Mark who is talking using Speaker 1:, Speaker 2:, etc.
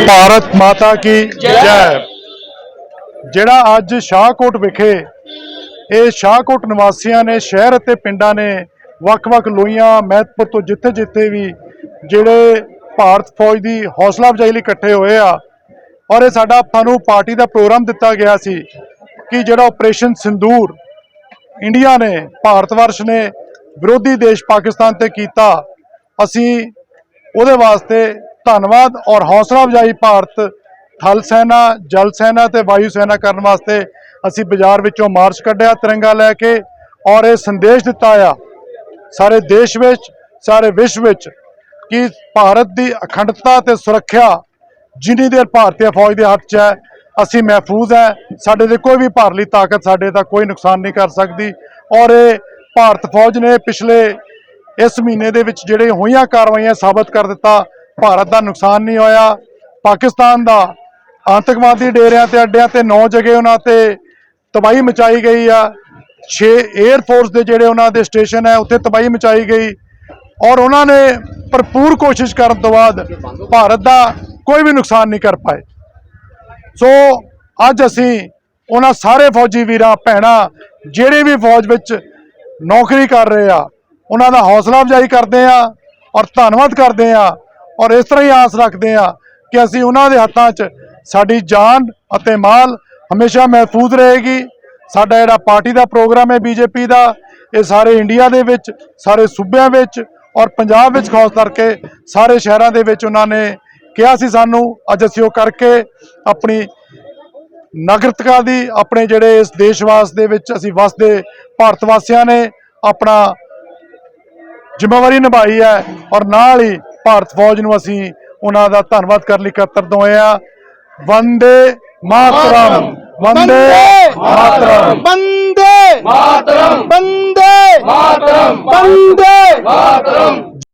Speaker 1: ਭਾਰਤ ਮਾਤਾ ਕੀ ਜੈ। ਜਿਹੜਾ ਅੱਜ ਸ਼ਾਹਕੋਟ ਵਿਖੇ ਇਹ ਸ਼ਾਹਕੋਟ ਨਿਵਾਸੀਆਂ ਨੇ ਸ਼ਹਿਰ ਅਤੇ ਪਿੰਡਾਂ ਨੇ ਵੱਖ-ਵੱਖ ਲੋਈਆਂ ਮਹਿਤਪੁਰ ਤੋਂ ਜਿੱਥੇ-ਜਿੱਥੇ ਵੀ ਜਿਹੜੇ ਭਾਰਤ ਫੌਜ ਦੀ ਹੌਸਲਾ ਅਫਜ਼ਾਈ ਲਈ ਇਕੱਠੇ ਹੋਏ ਆ ਔਰ ਇਹ ਸਾਡਾ ਸਾਨੂੰ ਪਾਰਟੀ ਦਾ ਪ੍ਰੋਗਰਾਮ ਦਿੱਤਾ ਗਿਆ ਸੀ ਕਿ ਜਿਹੜਾ ਆਪਰੇਸ਼ਨ ਸਿੰਦੂਰ ਇੰਡੀਆ ਨੇ ਭਾਰਤ ਵਰਸ਼ ਨੇ ਵਿਰੋਧੀ ਦੇਸ਼ ਪਾਕਿਸਤਾਨ ਤੇ ਕੀਤਾ ਅਸੀਂ ਉਹਦੇ ਵਾਸਤੇ ਧੰਨਵਾਦ ਔਰ ਹੌਸਲਾ ਅਫਜ਼ਾਈ ਭਾਰਤ, ਥਲ ਸੈਨਾ, ਜਲ ਸੈਨਾ ਤੇ ਵਾਯੂ ਸੈਨਾ ਕਰਨ ਵਾਸਤੇ ਅਸੀਂ ਬਾਜ਼ਾਰ ਵਿੱਚੋਂ ਮਾਰਚ ਕੱਢਿਆ, ਤਿਰੰਗਾ ਲੈ ਕੇ ਔਰ ਇਹ ਸੰਦੇਸ਼ ਦਿੱਤਾ ਆ ਸਾਰੇ ਦੇਸ਼ ਵਿੱਚ, ਸਾਰੇ ਵਿਸ਼ਵ ਵਿੱਚ ਕਿ ਭਾਰਤ ਦੀ ਅਖੰਡਤਾ ਤੇ ਸੁਰੱਖਿਆ ਜਿੰਨੀ ਦੇਰ ਭਾਰਤੀ ਫੌਜ ਦੇ ਹੱਥ 'ਚ ਹੈ, ਅਸੀਂ ਮਹਿਫੂਜ਼ ਹੈ, ਸਾਡੇ ਦੇ ਕੋਈ ਵੀ ਭਾਰਲੀ ਤਾਕਤ ਸਾਡੇ ਦਾ ਕੋਈ ਨੁਕਸਾਨ ਨਹੀਂ ਕਰ ਸਕਦੀ ਔਰ ਇਹ ਭਾਰਤ ਫੌਜ ਨੇ ਪਿਛਲੇ ਇਸ ਮਹੀਨੇ ਦੇ ਵਿੱਚ ਜਿਹੜੇ ਹੋਈਆਂ ਕਾਰਵਾਈਆਂ ਸਾਬਤ ਕਰ ਦਿੱਤਾ ਭਾਰਤ ਦਾ ਨੁਕਸਾਨ ਨਹੀਂ ਹੋਇਆ, ਪਾਕਿਸਤਾਨ ਦਾ ਆਤੰਕਵਾਦੀ ਡੇਰਿਆਂ ਤੇ ਅੱਡਿਆਂ ਤੇ ਨੌ ਜਗ੍ਹਾ ਉਹਨਾਂ ਤੇ ਤਬਾਹੀ ਮਚਾਈ ਗਈ ਆ। 6 에ਅਰ ਫੋਰਸ ਦੇ ਜਿਹੜੇ ਉਹਨਾਂ ਦੇ ਸਟੇਸ਼ਨ ਹੈ, ਉੱਥੇ ਤਬਾਹੀ ਮਚਾਈ ਗਈ ਔਰ ਉਹਨਾਂ ਨੇ ਭਰਪੂਰ ਕੋਸ਼ਿਸ਼ ਕਰਨ ਤੋਂ ਬਾਅਦ ਭਾਰਤ ਦਾ ਕੋਈ ਵੀ ਨੁਕਸਾਨ ਨਹੀਂ ਕਰ ਪਾਏ। ਸੋ ਅੱਜ ਅਸੀਂ ਉਹਨਾਂ ਸਾਰੇ ਫੌਜੀ ਵੀਰਾਂ, ਭੈਣਾਂ, ਜਿਹੜੇ ਵੀ ਫੌਜ ਵਿੱਚ ਨੌਕਰੀ ਕਰ ਰਹੇ ਆ, ਉਹਨਾਂ ਦਾ ਹੌਸਲਾ ਅਫਜ਼ਾਈ ਕਰਦੇ ਆ ਔਰ ਧੰਨਵਾਦ ਕਰਦੇ ਆ ਔਰ ਇਸ ਤਰ੍ਹਾਂ ਹੀ ਆਸ ਰੱਖਦੇ ਆ ਕਿ ਅਸੀਂ ਉਹਨਾਂ ਦੇ ਹੱਥਾਂ 'ਚ ਸਾਡੀ ਜਾਨ ਅਤੇ ਮਾਲ ਹਮੇਸ਼ਾ ਮਹਿਫੂਜ਼ ਰਹੇਗੀ। ਸਾਡਾ ਜਿਹੜਾ ਪਾਰਟੀ ਦਾ ਪ੍ਰੋਗਰਾਮ ਹੈ ਬੀਜੇਪੀ ਦਾ, ਇਹ ਸਾਰੇ ਇੰਡੀਆ ਦੇ ਵਿੱਚ, ਸਾਰੇ ਸੂਬਿਆਂ ਵਿੱਚ ਔਰ ਪੰਜਾਬ ਵਿੱਚ ਖਾਸ ਕਰਕੇ ਸਾਰੇ ਸ਼ਹਿਰਾਂ ਦੇ ਵਿੱਚ ਉਹਨਾਂ ਨੇ ਕਿਹਾ ਸੀ ਸਾਨੂੰ, ਅੱਜ ਅਸੀਂ ਉਹ ਕਰਕੇ ਆਪਣੀ ਨਾਗਰਿਕਤਾ ਦੀ, ਆਪਣੇ ਜਿਹੜੇ ਇਸ ਦੇਸ਼ਵਾਸ ਦੇ ਵਿੱਚ ਅਸੀਂ ਵਸਦੇ ਭਾਰਤ ਵਾਸੀਆਂ ਨੇ ਆਪਣਾ ਜ਼ਿੰਮੇਵਾਰੀ ਨਿਭਾਈ ਹੈ ਔਰ ਨਾਲ ਹੀ ਭਾਰਤ ਫੌਜ ਨੂੰ ਅਸੀਂ ਉਹਨਾਂ ਦਾ ਧੰਨਵਾਦ ਕਰਨ ਲਈ ਕਰਤਰ ਹੋਏ ਆ ਵੰਦੇ ਮਾਤਰਮ ਵੰਦੇ ਮਾਤਰਮ।
Speaker 2: ਵੰਦੇ
Speaker 3: ਮਾਤਰਮ
Speaker 2: ਵੰਦੇ
Speaker 3: ਮਾਤਰਮ
Speaker 2: ਵੰਦੇ